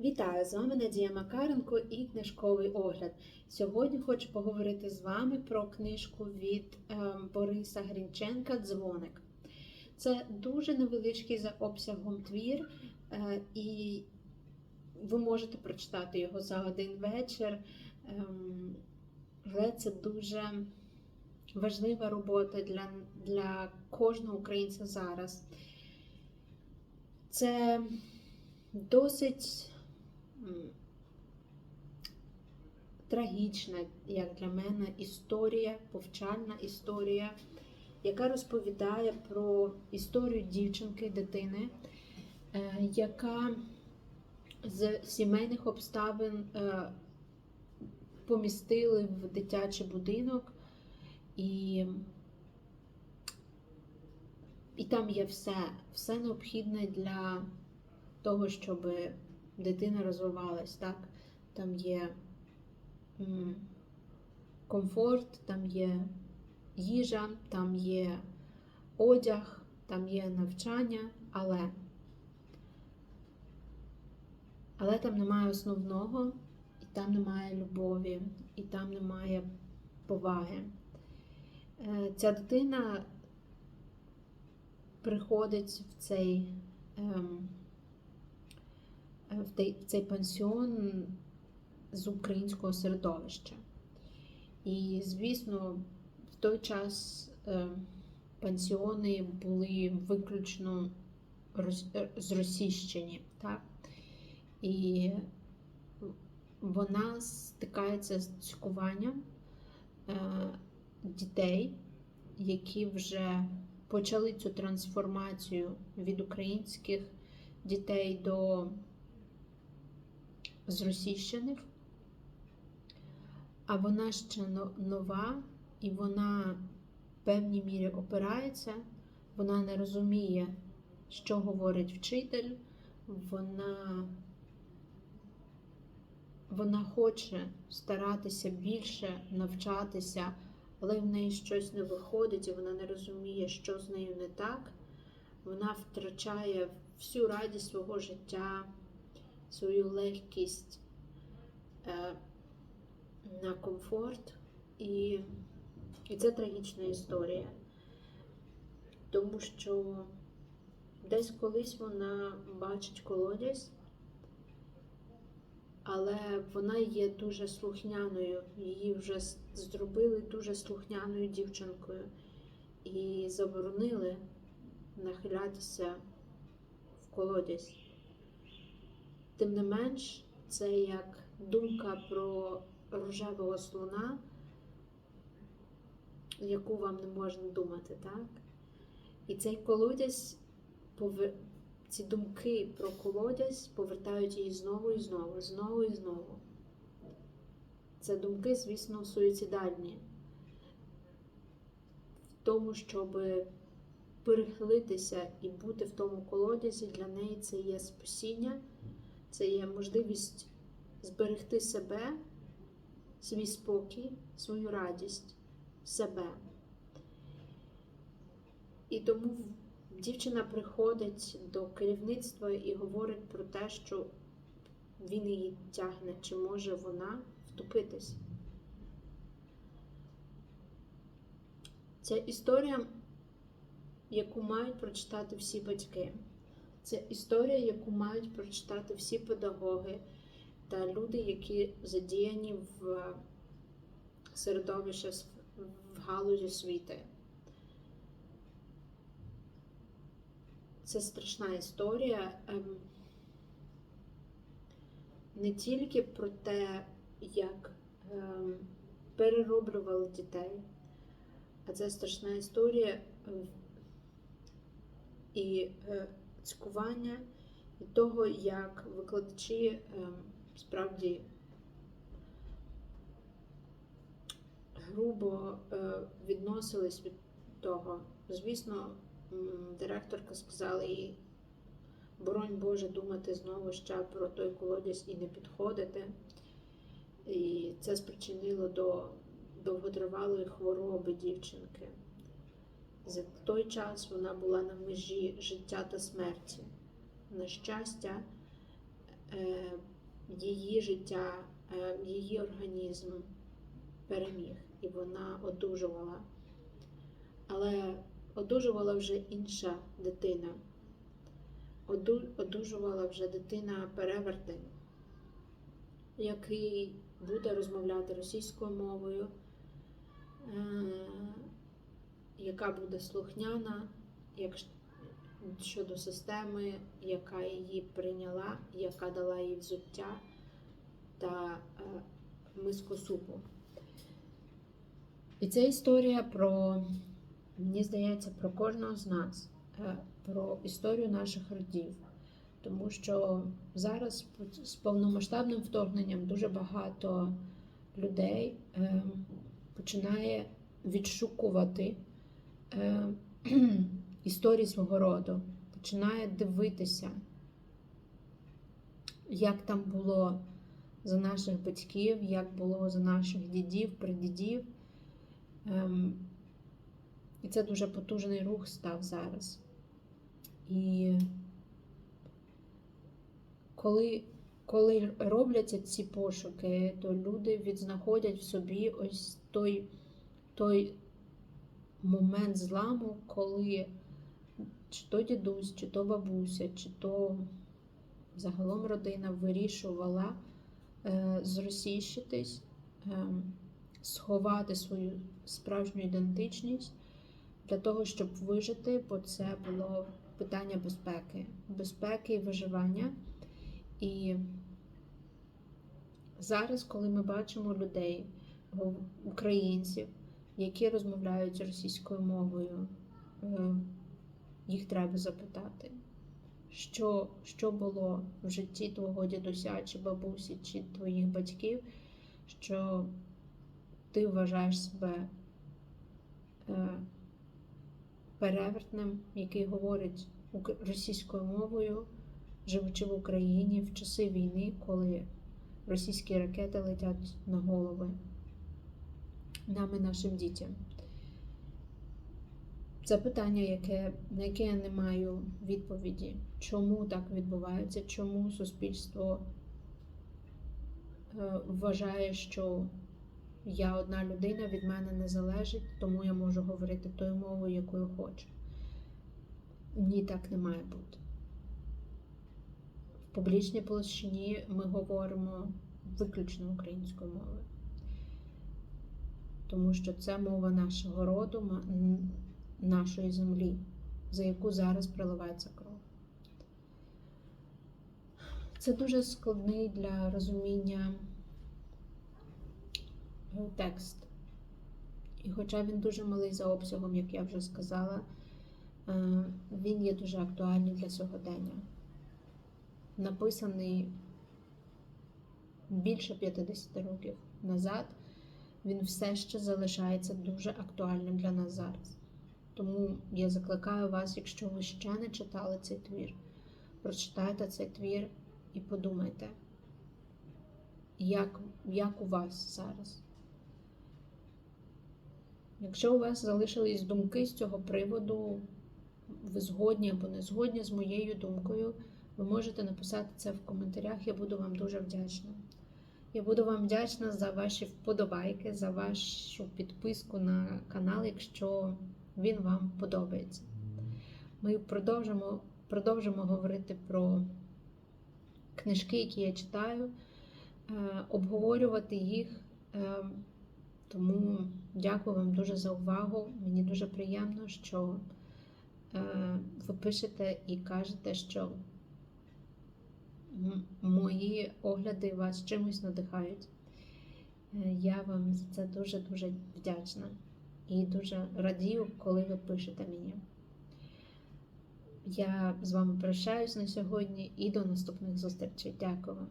Вітаю! З вами Надія Макаренко і книжковий огляд. Сьогодні хочу поговорити з вами про книжку від е, Бориса Грінченка Дзвоник. Це дуже невеличкий за обсягом твір, е, і ви можете прочитати його за один вечір. Ем, але це дуже важлива робота для, для кожного українця зараз. Це досить трагічна, як для мене, історія, повчальна історія, яка розповідає про історію дівчинки, дитини, е, яка з сімейних обставин е, помістили в дитячий будинок, і, і там є все, все необхідне для того, щоб дитина розвивалась, так? Там є комфорт, там є їжа, там є одяг, там є навчання, але, але там немає основного, і там немає любові, і там немає поваги. Е, Ця дитина приходить в цей. В цей пансіон з українського середовища. І, звісно, в той час е, пансіони були виключно зросійщені. Так? І вона стикається з цькуванням е, дітей, які вже почали цю трансформацію від українських дітей до зросійщених, а вона ще нова, і вона в певній мірі опирається, вона не розуміє, що говорить вчитель, вона, вона хоче старатися більше навчатися, але в неї щось не виходить, і вона не розуміє, що з нею не так. Вона втрачає всю радість свого життя свою легкість е, на комфорт, і, і це трагічна історія. Тому що десь колись вона бачить колодязь, але вона є дуже слухняною, її вже зробили дуже слухняною дівчинкою і заборонили нахилятися в колодязь. Тим не менш, це як думка про рожевого слона, яку вам не можна думати, так? І цей колодязь, повер- ці думки про колодязь повертають її знову і знову, знову і знову. Це думки, звісно, суїцидальні. В тому, щоб перехилитися і бути в тому колодязі, для неї це є спасіння. Це є можливість зберегти себе, свій спокій, свою радість, себе. І тому дівчина приходить до керівництва і говорить про те, що він її тягне, чи може вона втопитись. Ця історія, яку мають прочитати всі батьки. Це історія, яку мають прочитати всі педагоги та люди, які задіяні в середовищі в галузі освіти. Це страшна історія ем, не тільки про те, як ем, перероблювали дітей, а це страшна історія ем, і е, цькування і того, як викладачі е, справді грубо е, відносились від того. Звісно, директорка сказала їй, боронь Боже, думати знову ще про той колодязь і не підходити. І це спричинило до довготривалої хвороби дівчинки. За той час вона була на межі життя та смерті. На щастя, е, її життя, е, її організм переміг, і вона одужувала. Але одужувала вже інша дитина. Одужувала вже дитина перевертень, який буде розмовляти російською мовою, е, яка буде слухняна щодо системи, яка її прийняла, яка дала їй взуття та е, миску супу. І це історія про, мені здається, про кожного з нас, е, про історію наших родів. Тому що зараз з повномасштабним вторгненням дуже багато людей е, починає відшукувати е, історії свого роду, починає дивитися, як там було за наших батьків, як було за наших дідів, придідів. Ем, і це дуже потужний рух став зараз. І коли, коли робляться ці пошуки, то люди відзнаходять в собі ось той, той момент зламу, коли чи то дідусь, чи то бабуся, чи то загалом родина вирішувала е, зросійщитись, е, сховати свою справжню ідентичність для того, щоб вижити, бо це було питання безпеки, безпеки і виживання. І зараз, коли ми бачимо людей, українців, які розмовляють російською мовою, е, їх треба запитати, що, що було в житті твого дідуся чи бабусі, чи твоїх батьків, що ти вважаєш себе е, перевертним, який говорить російською мовою, живучи в Україні в часи війни, коли російські ракети летять на голови нам і нашим дітям. Це питання, яке, на яке я не маю відповіді. Чому так відбувається? Чому суспільство е, вважає, що я одна людина, від мене не залежить, тому я можу говорити тою мовою, якою хочу. Ні, так не має бути. В публічній площині ми говоримо виключно українською мовою. Тому що це мова нашого роду, нашої землі, за яку зараз проливається кров. Це дуже складний для розуміння е, текст. І хоча він дуже малий за обсягом, як я вже сказала, е, він є дуже актуальний для сьогодення. Написаний більше 50 років назад, він все ще залишається дуже актуальним для нас зараз. Тому я закликаю вас, якщо ви ще не читали цей твір, прочитайте цей твір і подумайте, як, як у вас зараз. Якщо у вас залишились думки з цього приводу, ви згодні або не згодні з моєю думкою, ви можете написати це в коментарях, я буду вам дуже вдячна. Я буду вам вдячна за ваші вподобайки, за вашу підписку на канал, якщо він вам подобається. Ми продовжимо, продовжимо говорити про книжки, які я читаю, е, обговорювати їх. Е, Тому дякую вам дуже за увагу. Мені дуже приємно, що е, ви пишете і кажете, що мої огляди вас чимось надихають. Е, Я вам за це дуже-дуже вдячна і дуже радію, коли ви пишете мені. Я з вами прощаюсь на сьогодні і до наступних зустрічей. Дякую вам.